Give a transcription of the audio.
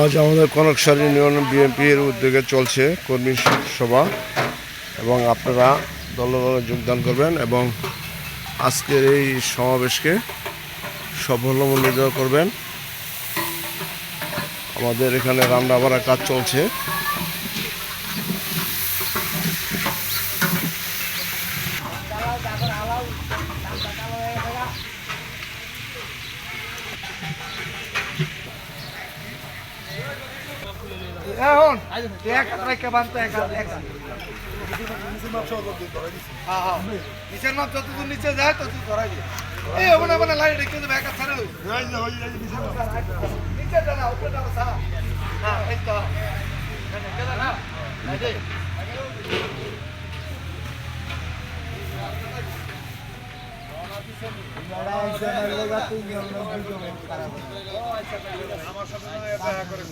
আজ আমাদের কনকসার ইউনিয়ন বিএনপির উদ্যোগে চলছে কর্মী সভা এবং আপনারা দলে দলে যোগদান করবেন এবং আজকের এই সমাবেশকে সফলমণ্ডিত করবেন। আমাদের এখানে রান্না বাড়ার কাজ চলছে। এখন এক রেখে বানতে এক এক হ্যাঁ হ্যাঁ নিচের মাপ যতদূর নিচে যায় ততদূর ধরাই দিয়ে এই হবে না মানে লাইট রেখে দেবে একা ছাড়ে দেবে নিচে না উপরে সারা হ্যাঁ এই তো না আমার সাথে দেখা করে